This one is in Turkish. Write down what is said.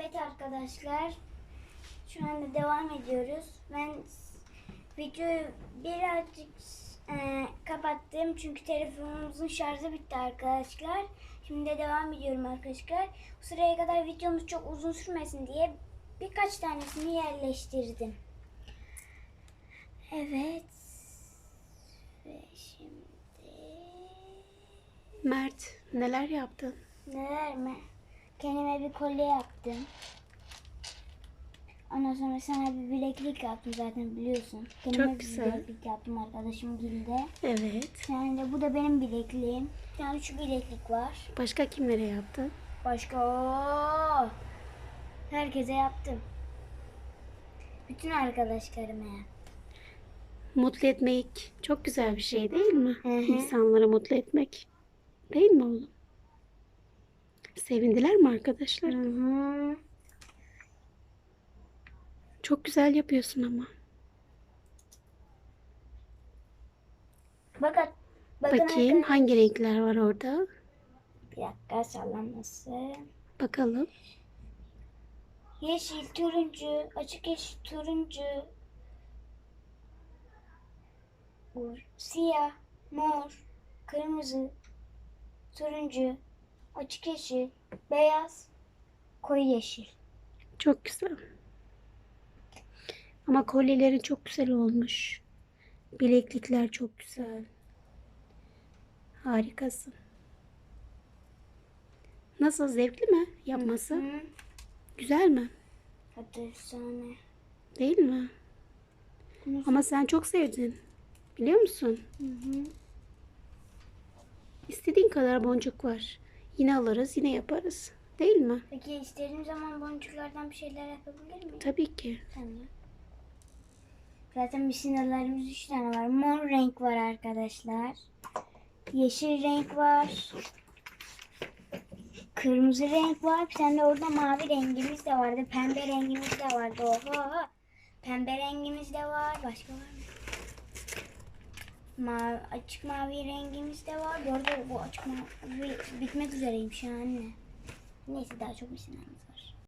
Evet arkadaşlar. Şu anda devam ediyoruz. Ben videoyu birazcık e, kapattım. Çünkü telefonumuzun şarjı bitti arkadaşlar. Şimdi de devam ediyorum arkadaşlar. Bu sıraya kadar videomuz çok uzun sürmesin diye birkaç tanesini yerleştirdim. Evet. Ve şimdi Mert neler yaptın? neler mi? Kendime bir kolye yaptım. Ondan sonra sana bir bileklik yaptım zaten biliyorsun. Kendime Çok bir güzel. bileklik yaptım arkadaşım Gilde. Evet. Yani de bu da benim bilekliğim. Bir tane şu bileklik var. Başka kimlere yaptın? Başka herkese yaptım. Bütün arkadaşlarıma. Mutlu etmek çok güzel bir şey değil mi? Hı hı. İnsanları mutlu etmek. Değil mi oğlum? Sevindiler mi arkadaşlar? Hı hı. Çok güzel yapıyorsun ama. Bakın. Bakın Bakayım arkadaşlar. hangi renkler var orada? Bir dakika sallanması. Bakalım. Yeşil, turuncu, açık yeşil, turuncu, siyah, mor, kırmızı, turuncu, açık yeşil, beyaz, koyu yeşil. Çok güzel. Ama kolyelerin çok güzel olmuş. Bileklikler çok güzel. Harikasın. Nasıl zevkli mi yapması? Hı. Güzel mi? Hatta efsane. Değil mi? Bunu- Ama sen çok sevdin. Biliyor musun? Hı hı. İstediğin kadar boncuk var. Yine alırız, yine yaparız. Değil mi? Peki istediğim zaman boncuklardan bir şeyler yapabilir miyim? Tabii ki. Tamam. Zaten bir sınırlarımız üç tane var. Mor renk var arkadaşlar. Yeşil renk var. Kırmızı renk var. Bir tane de orada mavi rengimiz de vardı. Pembe rengimiz de vardı. Oha. Pembe rengimiz de var. Başka var mı? Mavi, açık mavi rengimiz de var. Bu arada bu açık mavi bitmek üzereymiş anne. Neyse daha çok bir sınırımız var.